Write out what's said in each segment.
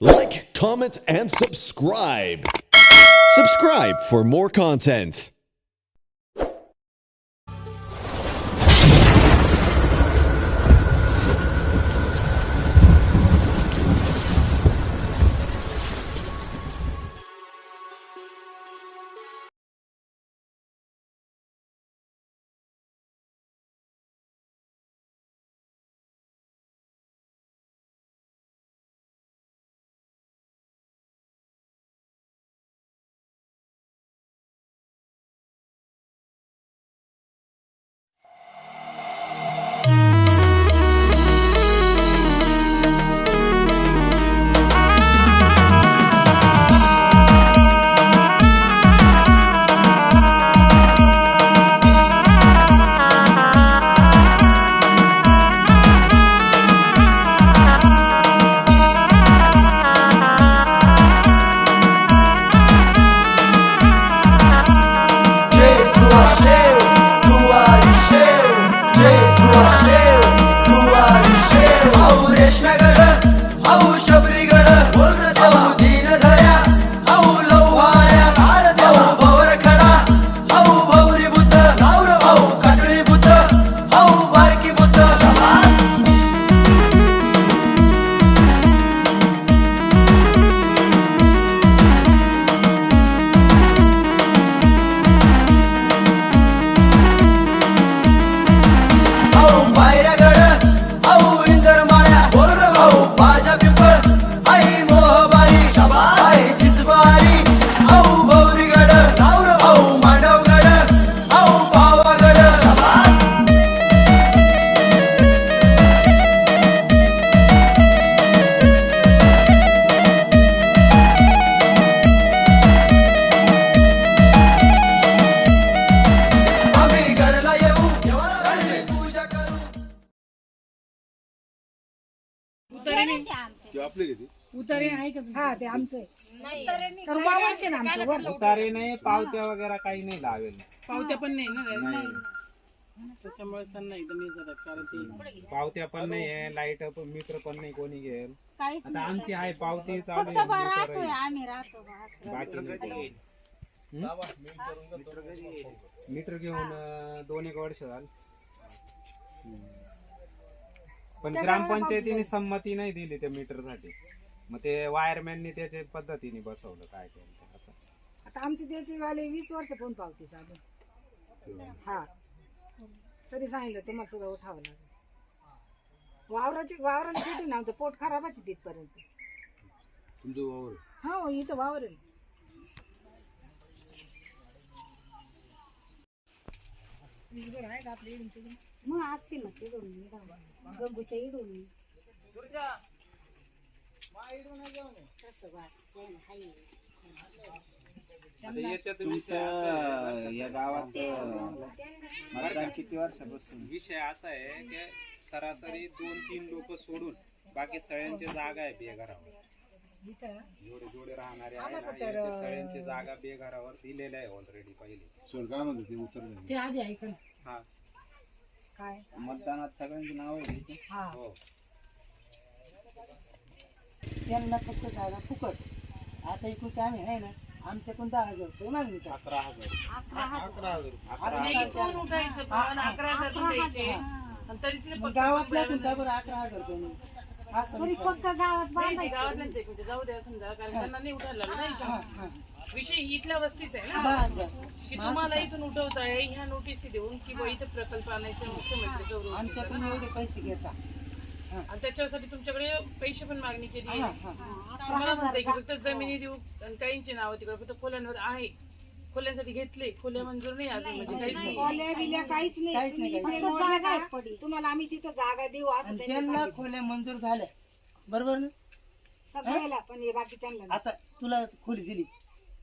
Like, comment, and subscribe. Subscribe for more content. जे उतारे आहे का हा ते आमचं. कारण वावरच आहे ना आमचं वर उतारे नाही पावत्या वगैरे काही नाही लावेल. पावत्या पण नाही ना नाही. त्याच्यामुळे त्यांना एकदम हे झालं कारण ते पावत्या पण नाही आहे लाइट पण मीटर पण नाही कोणी घेईल काहीच आता आमची आहे पावती चालू फक्त बा आहे राहतोय meter आहे. आम्ही राहतो बा असं. बाकी नाही. मीटर घेऊन अं, दोन एक वर्ष झालं. हम्म. पण ग्रामपंचायतीने संमती नाही दिली त्या मीटरसाठी मग ते वायरमॅननी त्याच्या पद्धतीने बसवलं काय केलं ते असं. आता आमची त्याची वाले वीस वर्ष पण पावती चालू हा. तरी सांगितलं तुम्हाला सुद्धा उठावं लागेल. वावराची वावराला किती ना आमचं पोट खराबच आहे तिथपर्यंत. हो इथं वावर आहे? मग असतील ना तिडून इडून. गंगूच्या इडून. तसं बा, ते ना, हाय. आता याच्यात विषय असा आहे, या गावात मतदान किती वर्षापासून? विषय असा आहे की सरासरी दोन तीन लोक सोडून बाकी सगळ्यांची जागा आहे बेघरावर. इथं. जोडे जोडे राहणारे आहे ना यांच्या सगळ्यांची जागा बेघरावर दिलेल्या आहे ऑलरेडी पहिले. ते आधी ऐकून हा. काय? मतदानात सगळ्यांची नाव आहे हा. हो. त्यांना फक्त जागा फुकट. आता इकडचे आम्ही आहे ना आमच्याकडून दहा हजार रुपये मागणी करा अकरा हजार. अकरा हजार. अकरा हजार मग गावातल्या बरं अकरा हजार रुपये नाही. असं तरी विषय. फक्त गावात बांधायचं जाऊ द्या समजा कारण त्यांना नाही उठायला लागलं हा, नाही हा. विषय इथल्या वस्तीचा आहे ना? बस. की तुम्हाला इथून उठवताय ह्या नोटीसी देऊन किंवा इथं प्रकल्प आणायचं मुख्यमंत्री. आमच्याकडून एवढे पैसे घेता. आणि त्याच्यासाठी तुमच्याकडे पैसे पण मागणी केली हा, आहे हा. तुम्हाला म्हणताय की फक्त जमिनी देऊ आणि काहींची नावं तिकडे फक्त खोल्यांवर आहे. खोल्यांसाठी घेतले खोल्या मंजूर नाही अजून म्हणजे काहीच नाही. ओल्या बिल्या काहीच नाही. काहीच तुम्ही मोडलं. का? तुम्हाला आम्ही तिथं जागा देऊ असं आणि त्यांनी त्यांना सांगितलं. खोल्या मंजूर झाल्या. बरोबर ना? सगळ्याला पण हे बाकीच्यांना नाही. आता तुला खोली दिली.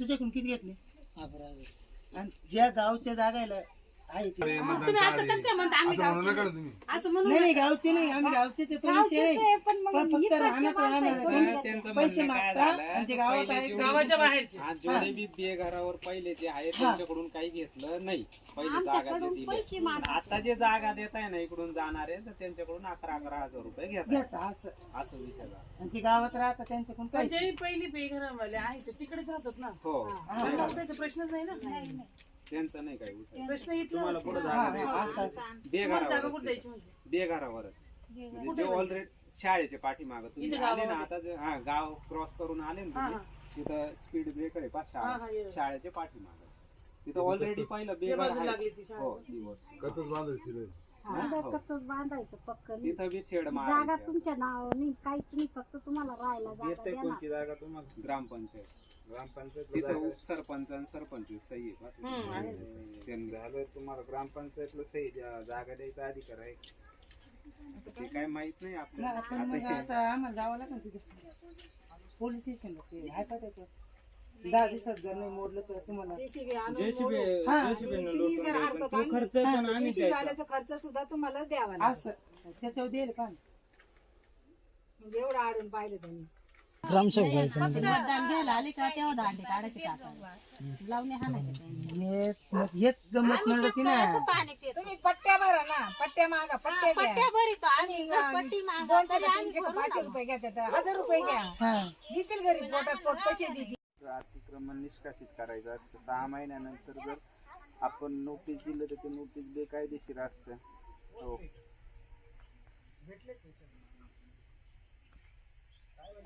तुझ्याकडून किती घेतली अकरा हजार आणि ज्या गावच्या जागायला. तुम्ही असं कसं काय म्हणता? आम्ही गावचे असं म्हणून नाही नाही गावचे नाही आम्ही गावचे ते आहे, पण मग पण फक्त राहण्यात राहणार त्यांचं पैसे मागता झालं, आणि ते गावात पहिले आहे जेवढे- गावाच्या बाहेरचे. जेवढे बी बेघरावर पहिले जे आहे त्यांच्याकडून काही घेतलं नाही. पहिले जागा जे आमच्याकडून पैसे दिले मागा आता जे जागा देत आहे ना इकडून जाणारे तर त्यांच्याकडून अकरा अकरा हजार रुपये घेतात. घेता असं. असं विषय झाला आणि ते गावात राहतात त्यांच्याकडून पण पैसे. जे पहिली बेघरावाले आहेत ते तिकडेच राहतात ना. हो. त्यांना उठायचा प्रश्नच नाही ना? त्यांचं नाही काही विषय प्रश्न इथला तुम्हाला. पुढे हा, जागा हा, द्यायची बेघरावर द्यायची म्हणजे बेघरावरच म्हणजे जे ऑलरेडी शाळेचे पाठीमाग तुम्ही इथे आले ना. आता जे- हा गाव क्रॉस करून आले ना हा, तुम्ही तिथं स्पीड ब्रेकर आहे पाच हा, हा, शाळा ये. शाळेचे पाठीमाग. तिथं ऑलरेडी पहिलं ते बेघर बाजूला आहे. लागली ती शाळा. हो वस्तू. कच्चंच बांधायचं पक्क? नाही. तिथं बी शेड जागा मारायची तुमच्या नावाने काहीच नाही फक्त तुम्हाला राहायला जागा. कोणती जागा तुम्हाला? ग्रामपंचायत. तिथं उपसरपंच आणि सरपंच सही आहे बा. हम्म, आहे. त्यांना. झालं तुम्हाला ग्रामपंचायतला सही द्या- जागा द्यायचा अधिकार आहे. ते काय माहीत नाही आपल्याला. आपण मग आता हे- आता आम्हाला जावं लागेल तिथे. पोलीस स्टेशनला ते आहे का त्याचं? दहा दिवसात जर नाही मोडलं तर तुम्हाला JCB आणून JCB मोडून. हा. आणि तुम्ही जर अर्थ तो खर्च पण आम्ही JCB वाल्याचा खर्च सुद्धा तुम्हाला द्यावा लागेल. असं. त्याच्यावर देईल का म्हणजे एवढं आडून पाहिलं त्यांनी. ग्रामसेवक मतदान घ्यायला आले का तेव्हा दांडे काढायचे टाकायला लावणे हाणायचे हेच गमत म्हणलं ती ना तुम्ही पट्ट्या भरा ना पट्ट्या मागा पट्ट्या घ्या. पट्ट्या भरितो. आम्ही आणि पट्टी तरी तीनशे का पाचशे. रुपये घेतात हजार रुपये घ्या. हा. देतील घरी पोटात पोट कसे देतील? अतिक्रमण निष्कासित करायचं असतं. सहा महिन्यानंतर जर आपण नोटीस दिलं तर ते नोटीस बेकायदेशीर असतं. हो.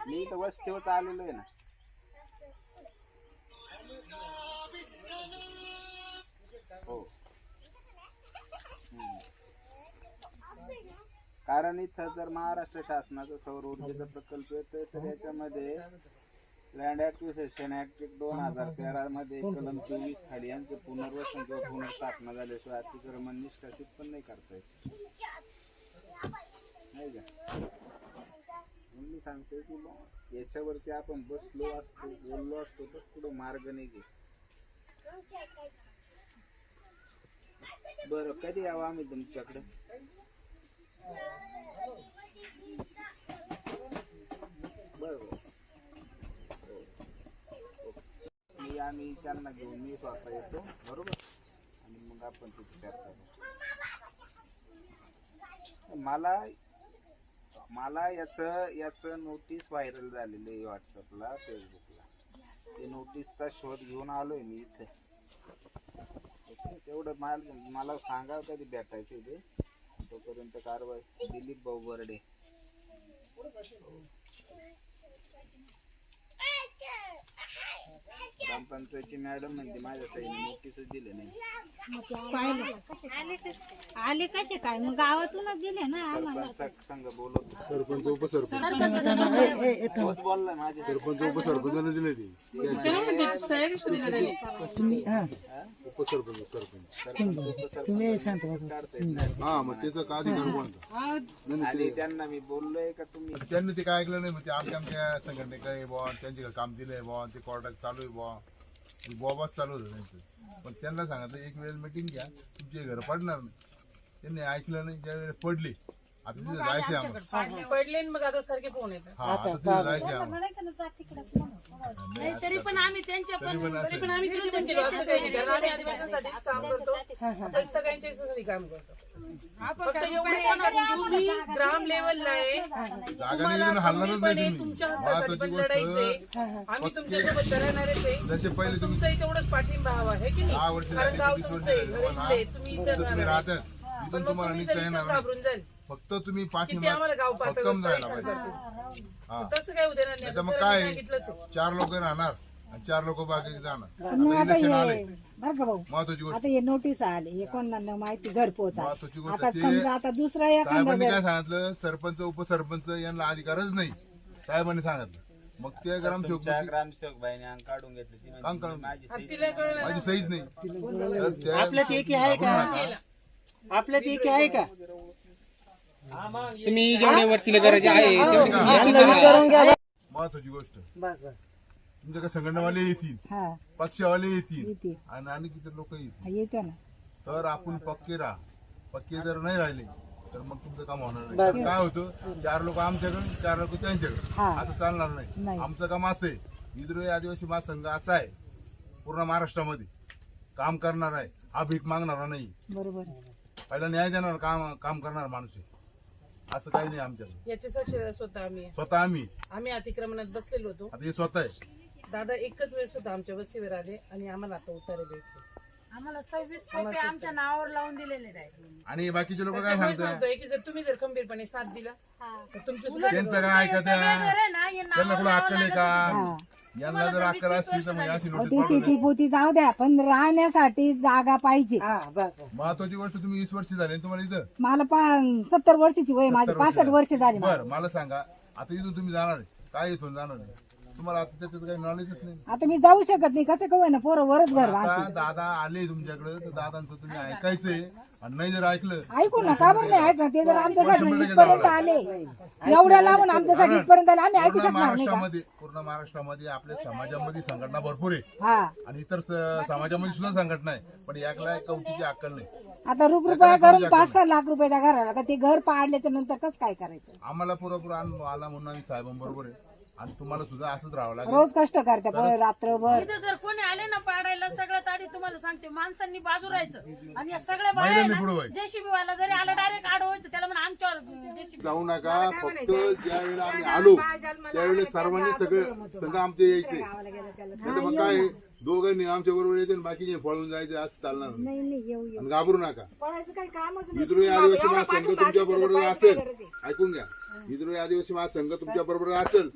मी इथं वस्तीवर आलेलो आहे ना. हो. कारण इथं जर महाराष्ट्र शासनाचा सौर ऊर्जेचा प्रकल्प येतोय तर याच्यामध्ये लँड ऍक्विजिशन ऍक्ट दोन हजार तेरा मध्ये कलम चोवीस खाली यांचे पुनर्वसन किंवा पुनर्स्थापना झाल्याशिवाय अतिक्रमण निष्कासित पण नाही करता येत. नाही का? सांगतोय की याच्यावरती आपण बसलो असतो बोललो असतो तर पुढं मार्ग नाही घे. बरं कधी यावं आम्ही तुमच्याकडे? बरोबर मी आम्ही त्यांना घेऊन मी स्वतः येतो बरोबर? आणि मग आपण तिथे चर्चा मला मला याचं याचं नोटीस व्हायरल झालेलं आहे व्हॉट्सअपला फेसबुकला ते नोटीसचा शोध घेऊन आलोय मी इथे. तेवढं मला मला सांगा कधी भेटायचं ते. तोपर्यंत कारवाई. दिलीप भाऊ बर्डे ग्रामपंचायतची मॅडम म्हणते माझ्या सहीने नोटीसच दिले नाही. आले कसे काय? मग गावातूनच दिले ना आम्हाला. सरपंच संघ बोलवतो. सरपंच उपसरपंच. सरपंच उपसरपंचाने दिले ते? तुम्ही हा. उपसरपंच सरपंच तुम्ही शांत. हा मग त्याचा का अधिकार कोणता? नाही, नाही, आणि त्यांना मी बोललोय का तुम्ही? ते- त्यांनी ते काय ऐकलं नाही ते आमच्या आमच्या संघटनेकडे बुवा त्यांच्याकडे काम दिलंय बुवा ते कोर्टात चालू आहे बुवा. ते बुवाबाच चालू होतं त्यांचं. पण त्यांना सांगितलं एक वेळेस मिटिंग घ्या तुमचे घर पडणार नाही. त्यांनी ऐकलं नाही ज्या वेळेस पडले आता तिथे जायचंय आम्हाला. पडले. आणि मग आता सारखे फोन येतात. हा आता तिथे जायचंय आम्हाला. म्हणायचं ना जा तिकडंच म्हणून. नाही तरी पण आम्ही त्यांच्या तरी पण तरी असं- पण आम्ही किती पण केलं असं काही नाही. कारण आम्ही आदिवासींसाठी काम करतो. तर सगळ्यांच्या साठी काम करतो. फक्त एवढं आहे ना, तुम्ही ग्राम लेवलला आहे. जागा हलणारच तुम्ही तुमच्या हक्कासाठी पण महत्वाची लढायचंय. गोष्ट आम्ही तुमच्यासोबत राहणारच आहे. जसे पहिले पण तुम्ही तुमचाही तेवढंच पाठिंबा हवा आहे की दहा नाही कारण गाव तुमचं आहे, घर आहे, तुम्ही तिथं इथं तुम्ही राहणार आहे. राहतात. पण तुम्हाला तुम्ही निघता येणार नाही. घाबरून जाल फक्त तुम्ही किती पाठिंबा आम्हाला गाव पातळीवर भक्कम जायला परेशान पाहिजे. करतील. हा. तसं काय उद्या नाही. आता मग सरांनी काय? सांगितलंच आहे. चार लोक राहणार आणि चार लोक बाकी जाणार. पण मग आता आता इलेक्शन आले. हे बरं का भाऊ? महत्वाची गोष्ट. आता हे नोटीस आले. हे कोणाला माहिती घर पोचा महत्वाची गोष्ट आता ते समजा आता दुसरा एखादा साहेबांनी जर- काय सांगितलं? सरपंच उपसरपंच यांना अधिकारच नाही. साहेबांनी सांगितलं. मग ते ग्रामसेवक तुमच्या ग्रामसेवक बाईने अंग काढून घेतले. ती म्हणते, अंग काढून. माझी आणि सही तिला कळलं. माझी सहीच नाही. तर त्या- आपल्यात एकी आहे का? आपल्यात एकी आहे का? तुम्ही जेवढे वरतीला करायचे आहे महत्वाची गोष्ट. बस बस. तुमच्याकडे संघटनावाले येतील? हा. पक्षवाले येतील. येते आणि आणि किती लोक येतील. येते ना. तर आपण पक्के राहा. पक्के जर नाही राहिले तर मग तुमचं काम होणार नाही. बस. काय होतं? चार लोक आमच्याकडे चार लोक त्यांच्याकडे. हा. असं चालणार नाही. नाही. आमचं काम असं आहे. विद्रोही आदिवासी महासंघ असा आहे. पूर्ण महाराष्ट्रामध्ये. काम करणार आहे. हा भीक मागणारा नाही. बरोबर. पहिला न्याय देणार काम काम करणार माणूस आहे. असं काही नाही आमच्याकडे. याचे साक्षीदार स्वतः आम्ही आहे. स्वतः आम्ही आम्ही अतिक्रमणात बसलेलो होतो. आता हे स्वतः आहे. दादा एकच वेळेस होता आमच्या वस्तीवर आले आणि आम्हाला आता उतारे द्यायचे आम्हाला सव्वीस कोटी आमच्या नावावर लावून दिलेले आणि बाकीचे लोक काय त्याच्यामुळे सांगतात सांगतोय की जर तुम्ही जर खंबीरपणे साथ दिला तर तुमचं सुद्धा त्यांचं काय ऐकत त्यांना कुठं अक्कल आहे का? हा यांना जर अक्कल असती तर म्हणजे अशी अहो, नोटीस ती पाठवली शेती पोती जाऊ द्या पण राहण्यासाठी जागा पाहिजे हा बस बस. महत्वाची गोष्ट तुम्ही वीस वर्ष झाली तुम्हाला इथं मला पा सत्तर वर्षाची वय माझी 70 वर्ष पासष्ट वर्ष झाली मला. बरं मला सांगा आता इथून तुम्ही जाणार आहे. काय इथून जाणार आहे? तुम्हाला आता त्याच्यात काही नॉलेजच नाही आता मी जाऊ शकत नाही कसं कवय ना पोरं वरच घर आता. दादा आले तुमच्याकडे तर दादांचं तुम्ही ऐकायचंय आणि नाही जर ऐकलं ऐकू ना का बरं नाही ऐक ना ते जर आमच्यासाठी इथपर्यंत आले एवढ्या लावून आमच्यासाठी इथपर्यंत आले आम्ही ऐकू पूर्ण शकणार नाही का? महाराष्ट्रामध्ये पूर्ण महाराष्ट्रामध्ये आपल्या समाजामध्ये संघटना भरपूर आहे. हा. आणि इतर स- समाजामध्ये सुद्धा संघटना आहे पण याकला कवटीची अक्कल नाही. आता रुप रुपया करून पाच सहा लाख रुपये त्या घराला का ते घर पाडल्याच्या नंतर कसं काय करायचं? आम्हाला पुरेपूर आला म्हणून आम्ही साहेबांबरोबर आहे. आणि तुम्हाला सुद्धा असंच राहावं लागेल. रोज कष्ट करते रात्रभर. इथं जर कोणी आले ना पाडायला सगळ्यात आधी तुम्हाला सांगते माणसांनी बाजू राहायचं. आणि या सगळ्या बाया महिलांनी पुढे व्हायचं. जेसीबी वाला जरी आला डायरेक्ट आड व्हायचं त्याला म्हणा आमच्यावर जेसीबी जाऊ नका फक्त ज्या वेळेला आम्ही आलो त्यावेळेस सर्वांनी सगळं सगळं आमचे यायचे. मग काय दोघांनी आमच्या बरोबर यायचे आणि बाकीचे पळून जायचे असं चालणार नाही. नाही नाही येऊ येऊ. आणि घाबरू नका. पळायचं काही कामच नाही विद्रोही आदिवासी महासंघ तुमच्या बरोबर असेल? ऐकून घ्या. विद्रोही आदिवासी महासंघ तुमच्या बरोबर असेल.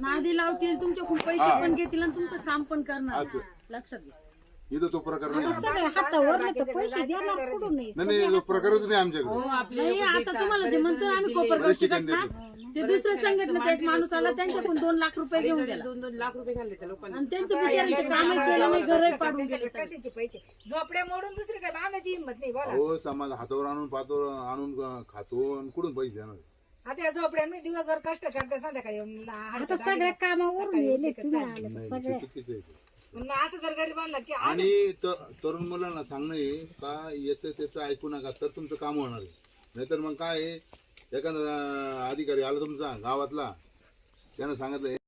नादी लावतील तुमच्याकडून पैसे पण घेतील आणि तुमचं काम पण करणार. असं. लक्षात घ्या. इथं तो प्रकार नाही. सगळे हातावर नाही तर पैसे देणार कुठून नाही? नाही नाही तो प्रकारच नाही आमच्याकडे. नाही आता तुम्हाला जे म्हणतो आम्ही ते दुसऱ्या संघटनेचा एक माणूस आला त्यांच्याकडून दोन लाख रुपये घेऊन गेला. दोन दोन लाख रुपये घालले त्या लोकांना. आणि त्यांचे बिचारांचे काम केलं नाही घरही पाडून गेले सगळे. कशाचे पैसे? झोपड्या मोडून दुसरी काय बांधायची हिंमत नाही बोला. हो समाज हातावर आणून पातोर आणून अं, खातो आणि कुठून पैसे देणार? आता या झोपड्यांनी दिवसभर कष्ट करते संध्याकाळी येऊन आता सगळ्या कामावरून येले तुम्ही आले नाही ते चुकीचं आहे ते. मग असं जर गरीबांना की असं आणि त- तरुण मुलांना सांगणं का याचं त्याचं ऐकू नका तर तुमचं काम होणार आहे. नाहीतर मग काय आहे, एखादा अधिकारी आला तुमचा गावातला त्यानं सांगितलं नाही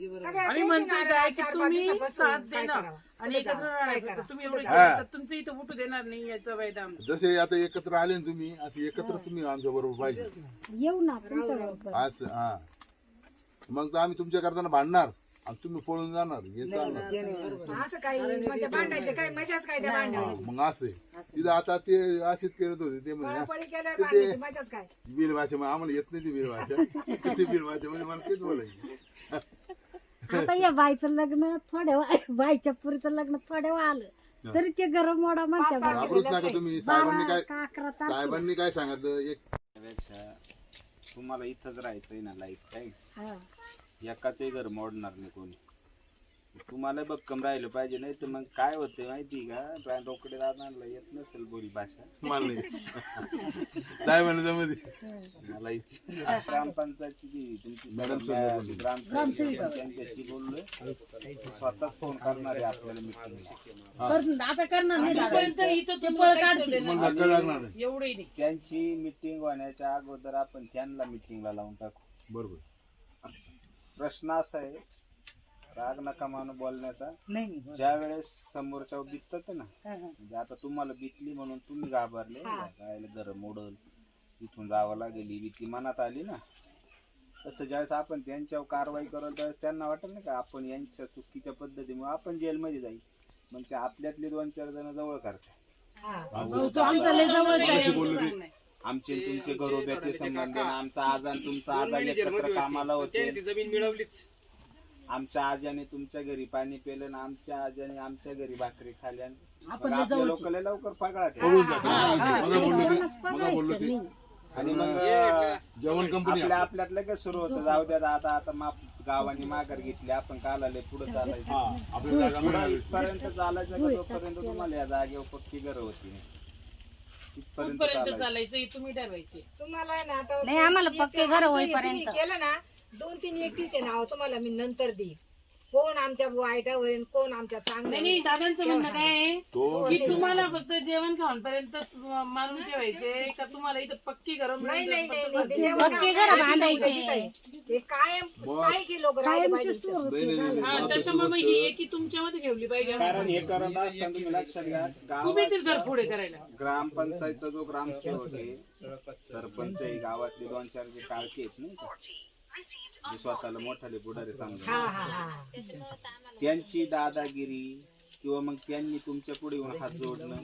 आम्ही टेन्शन म्हणतोय काय की तुम्ही साथ देणार? आणि एकत्र राहायचं? तुम्ही एवढे हा. तर तुमचं इथं उठू देणार नाही याचा वायदा जसे आता एकत्र आले ना तुम्ही असे एकत्र तुम्ही आमच्या बरोबर पाहिजे. येऊ ना असं हा. मग तर आम्ही तुमच्या करताना भांडणार आणि तुम्ही पळून जाणार. हे चालणार. असं काही म्हणजे भांडायचं काय? मजाच काय त्या भांडायची हा, मग असं आहे. तिथं आता ते असेच करत होते ते म्हणजे पळापळी केल्यावर ते- भांडायची मजाच काय? बिल भाषा मग आम्हाला येत नाही ती बिल भाषा बिल भाषा म्हणजे मला तेच बोलायची. आता या बाईचं लग्न थोड्या बाईच्या पुरीचं लग्न थोड्या आलं. तरी ते गरम मोडा म्हणते घाबरूच नका तुम्ही. साहेबांनी काय का अकरा तास साहेबांनी काय सांगितलं? एक त्यापेक्षा तुम्हाला इथंच राहायचंय ना लाईफ टाईम हा. एकाचही घर मोडणार नाही कोणी. तुम्हाला भक्कम राहिलं पाहिजे नाही तर मग काय होते माहिती का? रोकडे दादांना येत नसेल बोली भाषा. मला जमते मला इथे ग्रामपंचायतची जी तुमची मॅडम सगळ्या सोबत बोलली. ग्रामसेविका त्यांच्याशी बोललोय. स्वतः फोन करणार आहे आपल्याला मिटिंग करतील. आता करणार नाही दादा. तोपर्यंत इथं ते तुम्हाला पळ काहीच काढतील. होते मला धक्का लागणार आहे. एवढंही नाही. त्यांची मिटिंग होण्याच्या अगोदर आपण त्यांना मिटिंगला लावून टाकू. बरोबर. प्रश्न असा आहे राग नका मानू बोलण्याचा. नाही नाही ज्या वेळेस समोरच्या बितत ना म्हणजे आता तुम्हाला बितली म्हणून तुम्ही घाबरले राहायला घर मोडल इथून जावं लागेल ही भीती मनात आली ना. तसं ज्यावेळेस आपण त्यांच्यावर कारवाई करल त्यावेळेस त्यांना वाटेल ना का आपण यांच्या चुकीच्या पद्धतीमुळे आपण जेलमध्ये जाईल. मग ते आपल्यातले दोन चार जण जवळ करतात. आमचा तुमचे घरोब्याचे संबंध आणि आमचा आजान तुमचा आजान एकत्र कामाला होते. जमीन मिळवलीच. आमच्या आजाने तुमच्या घरी पाणी पेलं ना आमच्या आजाने आमच्या घरी भाकरी खाल्या. आपण मग लय आपल्या जवळचे. लोकांना लवकर पगार पळून जाते मला बोललो ते. मला बोललो ते. आणि मग जेवण कंपनी आपल्या आपल्यात लगेच सुरू होतं? जाऊ द्या आता आता माप गावाने माघार घेतली. आपण काल आले पुढे चालायचं. हा आपल्या जागा पुढं मिळाली. इथपर्यंत चालायचं का तोपर्यंत तुम्हाला या जागेवर पक्की घर होती इथपर्यंत कुठपर्यंत चालायचं. चालायचं हे तुम्ही ठरवायचे. तुम्हाला आहे ना आता नाही, आम्हाला पक्के घरं होईपर्यंत. तुम्ही केलं ना दोन तीन एकटीचे नाव तुम्हाला मी नंतर देईन. कोण आमच्या वाईटावर कोण आमच्या नाही नाही चांगल्या दादांचं म्हणणं काय आहे? तो की तुम्हाला फक्त जेवण खाऊनपर्यंतच मारून ठेवायचे का तुम्हाला इथं पक्की गरम नाही नाही नाही त्याच्यावर काय. ते कायम. हा त्याच्यामुळे मग ही एकी तुमच्यामध्ये ठेवली पाहिजे. असं. कारण हे करत असताना तुम्ही लक्षात घ्या तुम्ही ते घर पुढे करायला. ग्रामपंचायतचा जो ग्रामसेवक आहे सरपंच. आहे गावातले दोन चार जे काळके आहेत नाही का? जे स्वतःला मोठाले बुडारे हा हा हा. त्यांची दादागिरी किंवा मग त्यांनी तुमच्यापुढे येऊन हात जोडणं.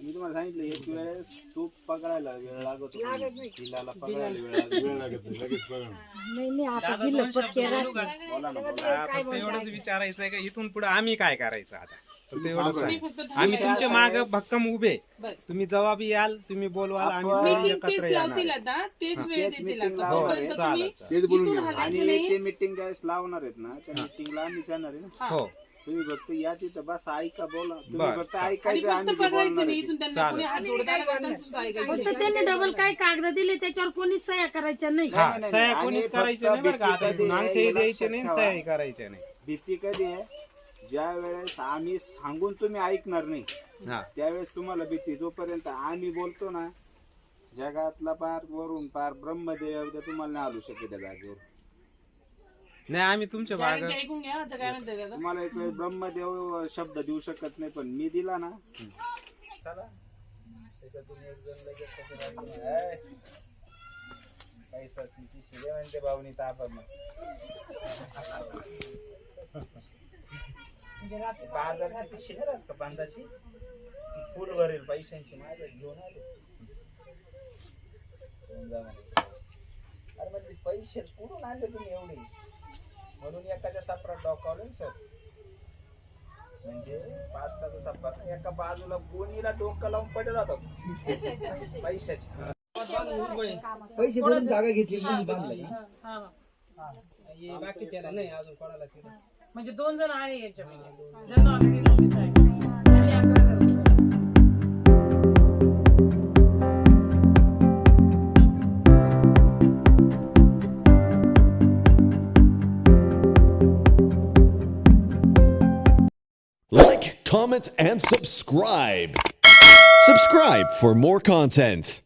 मी तुम्हाला सांगितलं एक वेळेस तूप पकडायला वेळ लागत लागत नाही. तिलाला पकडायला वेळ लागत वेळ लागत नाही लगेच बघा ना. नाही नाही आता दादा दिलं दोन शब्द पक्के बोलू का? बोला ना बोला. हा, फक्त एवढंच विचारायचं आहे का? इथून पुढे आम्ही काय करायचं आता? फक्त एवढंच सांगा. आहे. फक्त आम्ही तुमच्या माग भक्कम उभे बस. तुम्ही जवाब याल तुम्ही बोलवाल आम्ही मीटिंग एकत्र तेच येणार. लावतील आता. तेच वेळ तेच देतील meeting आता. लावणार तोपर्यंत आहे. तुम्ही तेच बोलून इथून घ्या हलायचं आणि नाही. ते मिटिंग ज्यावेळेस लावणार आहेत ना त्या मिटिंगला आम्हीच येणार आहे ना. हो. तुम्ही फक्त या तिथं बस ऐका बोला. तुम्ही बरं, फक्त चालेल. आणि ऐकायचं फक्त आम्ही जे पकडायचं बोलणार नाही आहे इथून ते. त्यांना कोणी चालेल. हात ऐकायचं नाही. त्यांनी डबल काय कागद दिले त्याच्यावर कोणीच सह्या करायच्या नाही. हा नाही, नाही, सह्या आणि कोणीच फक्त करायचे नाही बरं का. आता भीती इथून कधी अंगठे आहे, द्यायचे लक्षात नाही. सह्या करायच्या नाही. भीती कधी आहे? ज्या वेळेस आम्ही सांगून तुम्ही ऐकणार नाही हा. त्यावेळेस तुम्हाला भीती. जोपर्यंत आम्ही बोलतो ना जगातला पार वरून पार ब्रह्मदेव उद्या तुम्हाला नाही आलू शकेल त्या जागेवर. नाही आम्ही तुमच्या भाग Guarantee ऐकून घ्या आता काय म्हणते दादा तुम्हाला एक वेळ ब्रह्मदेव शब्द देऊ शकत नाही पण मी दिला ना. चला. त्याच्यातून एक जण लगेच त्याच्या बाजूने, "ऐ, पैसा तिची शिले म्हणते भावनी ताप ती का बांधाची? ती फुल भरेल पैशांची माझ्या घेऊन आले. घेऊन जा म्हणे. अरे म्हणजे पैसे कुठून आणले तुम्ही एवढे? म्हणून एखाद्या सापरात डॉकावले सर. म्हणजे पाच तास सापरात एका बाजूला कोणीला डोकं लावून पडेल होता पैशाची. पैसे भरून जागा घेतली म्हणून बांधलाय हा, हा. म्हणजे दोन जण आहे याच्यामध्ये ज्यांना already notice आहे. त्यांनी अकरा करायचं. Like, comment, and subscribe. Subscribe for more content.